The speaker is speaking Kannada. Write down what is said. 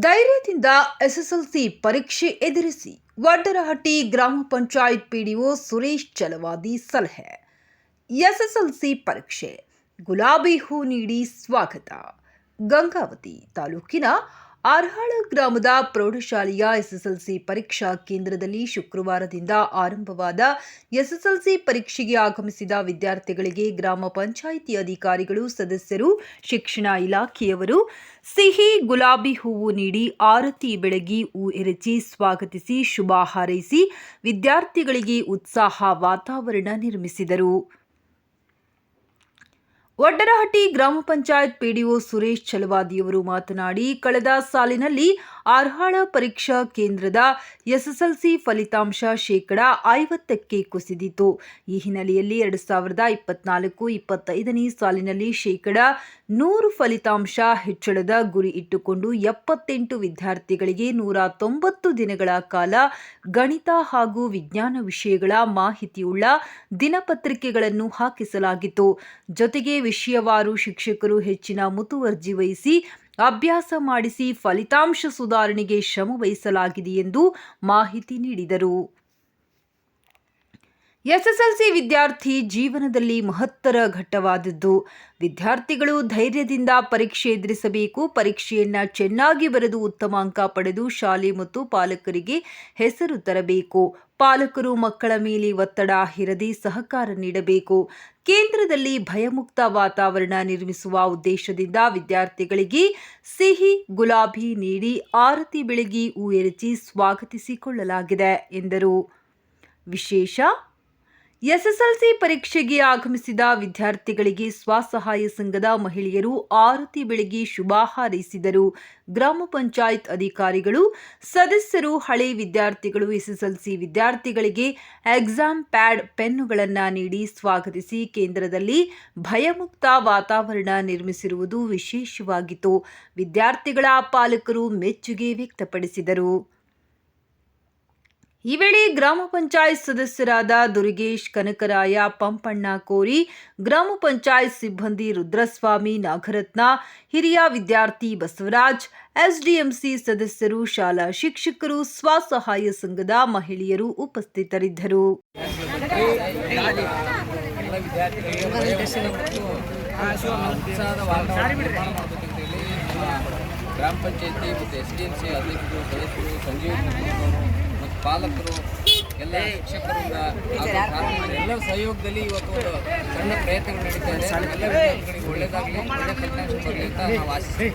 ಧೈರ್ಯದಿಂದ ಎಸ್ಎಸ್ಎಲ್ಸಿ ಪರೀಕ್ಷೆ ಎದುರಿಸಿ ವಡ್ಡರಹಟ್ಟಿ ಗ್ರಾಮ ಪಂಚಾಯತ್ ಪಿಡಿಒ ಸುರೇಶ್ ಚಲವಾದಿ ಸಲಹೆ. ಎಸ್ಎಸ್ಎಲ್ಸಿ ಪರೀಕ್ಷೆ, ಗುಲಾಬಿ ಹೂ ನೀಡಿ ಸ್ವಾಗತ. ಗಂಗಾವತಿ ತಾಲೂಕಿನ ಆರ್ಹಾಳ ಗ್ರಾಮದ ಪ್ರೌಢಶಾಲೆಯ ಎಸ್ಎಸ್ಎಲ್ಸಿ ಪರೀಕ್ಷಾ ಕೇಂದ್ರದಲ್ಲಿ ಶುಕ್ರವಾರದಿಂದ ಆರಂಭವಾದ ಎಸ್ಎಸ್ಎಲ್ಸಿ ಪರೀಕ್ಷೆಗೆ ಆಗಮಿಸಿದ ವಿದ್ಯಾರ್ಥಿಗಳಿಗೆ ಗ್ರಾಮ ಪಂಚಾಯಿತಿ ಅಧಿಕಾರಿಗಳು, ಸದಸ್ಯರು, ಶಿಕ್ಷಣ ಇಲಾಖೆಯವರು ಸಿಹಿ ಗುಲಾಬಿ ಹೂವು ನೀಡಿ ಆರತಿ ಬೆಳಗಿ ಹೂ ಎರಚಿ ಸ್ವಾಗತಿಸಿ ಶುಭ ಹಾರೈಸಿ ವಿದ್ಯಾರ್ಥಿಗಳಿಗೆ ಉತ್ಸಾಹ ವಾತಾವರಣ ನಿರ್ಮಿಸಿದರು. ಒಡ್ಡರಹಟ್ಟಿ ಗ್ರಾಮ ಪಂಚಾಯತ್ ಪಿಡಿಒ ಸುರೇಶ್ ಚಲವಾದಿಯವರು ಮಾತನಾಡಿ, ಕಳೆದ ಸಾಲಿನಲ್ಲಿ ಆರ್ಹಾಳ ಪರೀಕ್ಷಾ ಕೇಂದ್ರದ ಎಸ್ಎಸ್ಎಲ್ಸಿ ಫಲಿತಾಂಶ ಶೇಕಡ ಐವತ್ತಕ್ಕೆ ಕುಸಿದಿತು ಈ ಹಿನ್ನೆಲೆಯಲ್ಲಿ ಎರಡು ಸಾವಿರದ ಇಪ್ಪತ್ನಾಲ್ಕು ಇಪ್ಪತ್ತೈದನೇ ಸಾಲಿನಲ್ಲಿ ಶೇಕಡ ನೂರು ಫಲಿತಾಂಶ ಹೆಚ್ಚಳದ ಗುರಿ ಇಟ್ಟುಕೊಂಡು ಎಪ್ಪತ್ತೆಂಟು ವಿದ್ಯಾರ್ಥಿಗಳಿಗೆ ನೂರ ತೊಂಬತ್ತು ದಿನಗಳ ಕಾಲ ಗಣಿತ ಹಾಗೂ ವಿಜ್ಞಾನ ವಿಷಯಗಳ ಮಾಹಿತಿಯುಳ್ಳ ದಿನಪತ್ರಿಕೆಗಳನ್ನು ಹಾಕಿಸಲಾಗಿತ್ತು. ಜೊತೆಗೆ ವಿಷಯವಾರು ಶಿಕ್ಷಕರು ಹೆಚ್ಚಿನ ಮುತುವರ್ಜಿ ವಹಿಸಿ ಅಭ್ಯಾಸ ಮಾಡಿಸಿ ಫಲಿತಾಂಶ ಸುಧಾರಣೆಗೆ ಶ್ರಮ ವಹಿಸಲಾಗಿದೆ ಎಂದು ಮಾಹಿತಿ ನೀಡಿದರು. ಎಸ್ಎಸ್ಎಲ್ಸಿ ವಿದ್ಯಾರ್ಥಿ ಜೀವನದಲ್ಲಿ ಮಹತ್ತರ ಘಟ್ಟವಾದದ್ದು. ವಿದ್ಯಾರ್ಥಿಗಳು ಧೈರ್ಯದಿಂದ ಪರೀಕ್ಷೆ ಎದುರಿಸಬೇಕು. ಪರೀಕ್ಷೆಯನ್ನ ಚೆನ್ನಾಗಿ ಬರೆದು ಉತ್ತಮ ಅಂಕ ಪಡೆದು ಶಾಲೆ ಮತ್ತು ಪಾಲಕರಿಗೆ ಹೆಸರು ತರಬೇಕು. ಪಾಲಕರು ಮಕ್ಕಳ ಮೇಲೆ ಒತ್ತಡ ಹೇರದೆ ಸಹಕಾರ ನೀಡಬೇಕು. ಕೇಂದ್ರದಲ್ಲಿ ಭಯಮುಕ್ತ ವಾತಾವರಣ ನಿರ್ಮಿಸುವ ಉದ್ದೇಶದಿಂದ ವಿದ್ಯಾರ್ಥಿಗಳಿಗೆ ಸಿಹಿ, ಗುಲಾಬಿ ನೀಡಿ ಆರತಿ ಬೆಳಗಿ ಎರಚಿ ಸ್ವಾಗತಿಸಿಕೊಳ್ಳಲಾಗಿದೆ ಎಂದರು. ವಿಶೇಷ ಎಸ್ಎಸ್ಎಲ್ಸಿ ಪರೀಕ್ಷೆಗೆ ಆಗಮಿಸಿದ ವಿದ್ಯಾರ್ಥಿಗಳಿಗೆ ಸ್ವಸಹಾಯ ಸಂಘದ ಮಹಿಳೆಯರು ಆರತಿ ಬೆಳಗ್ಗೆ ಶುಭ ಹಾರೈಸಿದರು. ಗ್ರಾಮ ಪಂಚಾಯತ್ ಅಧಿಕಾರಿಗಳು, ಸದಸ್ಯರು, ಹಳೆ ವಿದ್ಯಾರ್ಥಿಗಳು, ಎಸ್ಎಸ್ಎಲ್ಸಿ ವಿದ್ಯಾರ್ಥಿಗಳಿಗೆ ಎಕ್ಸಾಮ್ ಪ್ಯಾಡ್, ಪೆನ್ನುಗಳನ್ನು ನೀಡಿ ಸ್ವಾಗತಿಸಿ ಕೇಂದ್ರದಲ್ಲಿ ಭಯಮುಕ್ತ ವಾತಾವರಣ ನಿರ್ಮಿಸಿರುವುದು ವಿಶೇಷವಾಗಿತ್ತು. ವಿದ್ಯಾರ್ಥಿಗಳ ಪಾಲಕರು ಮೆಚ್ಚುಗೆ ವ್ಯಕ್ತಪಡಿಸಿದರು. ಈ ವೇಳೆ ಗ್ರಾಮ ಪಂಚಾಯತ್ ಸದಸ್ಯರಾದ ದುರ್ಗೇಶ್ ಕನಕರಾಯ ಪಂಪಣ್ಣ ಕೋರಿ, ಗ್ರಾಮ ಪಂಚಾಯತ್ ಸಿಬ್ಬಂದಿ ರುದ್ರಸ್ವಾಮಿ ನಾಗರತ್ನ, ಹಿರಿಯ ವಿದ್ಯಾರ್ಥಿ ಬಸವರಾಜ್, ಎಸ್ಡಿಎಂಸಿ ಸದಸ್ಯರು, ಶಾಲಾ ಶಿಕ್ಷಕರು, ಸ್ವಸಹಾಯ ಸಂಘದ ಮಹಿಳೆಯರು ಉಪಸ್ಥಿತರಿದ್ದರು. ಗ್ರಾಮ ಪಂಚಾಯತಿ ಮತ್ತು ಎಸ್ ಡಿ ಎಂ ಸಿ ಅಧ್ಯಕ್ಷರು, ಸದಸ್ಯರು, ಸಂಜೀವ್ ಪಾಲಕರು ಎಲ್ಲ ಶಿಕ್ಷಕರಿಂದ ಎಲ್ಲರ ಸಹಯೋಗದಲ್ಲಿ ಇವತ್ತು ಒಂದು ಸಣ್ಣ ಪ್ರಯತ್ನಗಳು ನಡೀತಾ ಇದೆ. ಎಲ್ಲ ವಿದ್ಯಾರ್ಥಿಗಳಿಗೆ ಒಳ್ಳೆಯದಾಗಲಿ ಒಳ್ಳೆ ಫಲಿತಾಂಶ ಬರಲಿ ಅಂತ ನಾವು ಆಶಿಸ್ತೀವಿ.